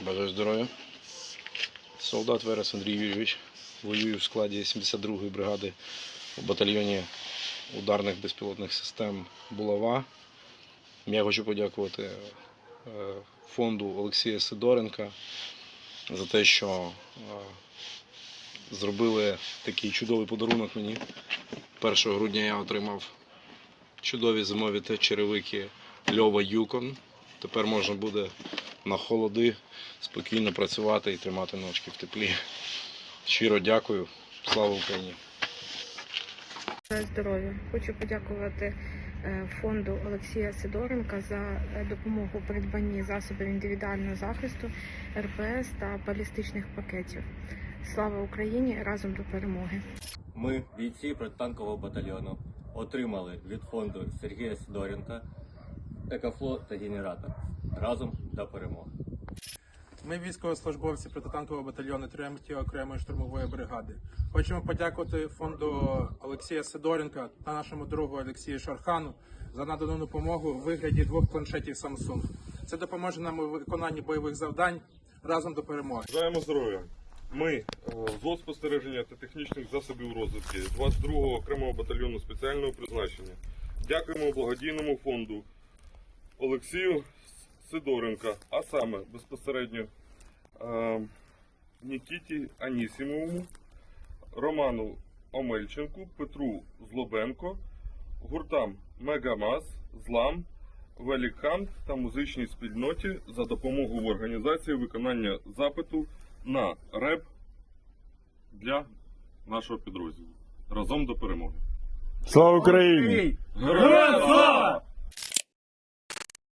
Бажаю здоров'я. Солдат Верес Андрій Юрійович. Воюю в складі 72-ї бригади у батальйоні ударних безпілотних систем Булава. Я хочу подякувати е, фонду Олексія Сидоренка за те, що е, зробили такий чудовий подарунок мені. 1 грудня я отримав чудові зимові черевики Льова Юкон. Тепер можна буде на холоди спокійно працювати і тримати ножки в теплі. Щиро дякую. Слава Україні! Здоров'я. Хочу подякувати е, фонду Олексія Сидоренка за допомогу у придбанні засобів індивідуального захисту, РПС та балістичних пакетів. Слава Україні! Разом до перемоги! Ми, бійці протитанкового батальйону, отримали від фонду Сергія Сидоренка екофло та генератор разом до перемоги. Ми військовослужбовці протитанкового батальйону 3 окремої штурмової бригади. Хочемо подякувати фонду Олексія Сидоренка та нашому другу Олексію Шархану за надану допомогу у вигляді двох планшетів Samsung. Це допоможе нам у виконанні бойових завдань разом до перемоги. Бажаємо здоров'я. Ми, е, взвод спостереження та технічних засобів розвідки 22-го окремого батальйону спеціального призначення. Дякуємо благодійному фонду Олексію Сидоренка, а саме безпосередньо е, Нікіті Анісімовому, Роману Омельченку, Петру Злобенко, гуртам Мегамаз, Злам, Велікхант та музичній спільноті за допомогу в організації виконання запиту на реп для нашого підрозділу. Разом до перемоги. Слава Україні! Героям слава!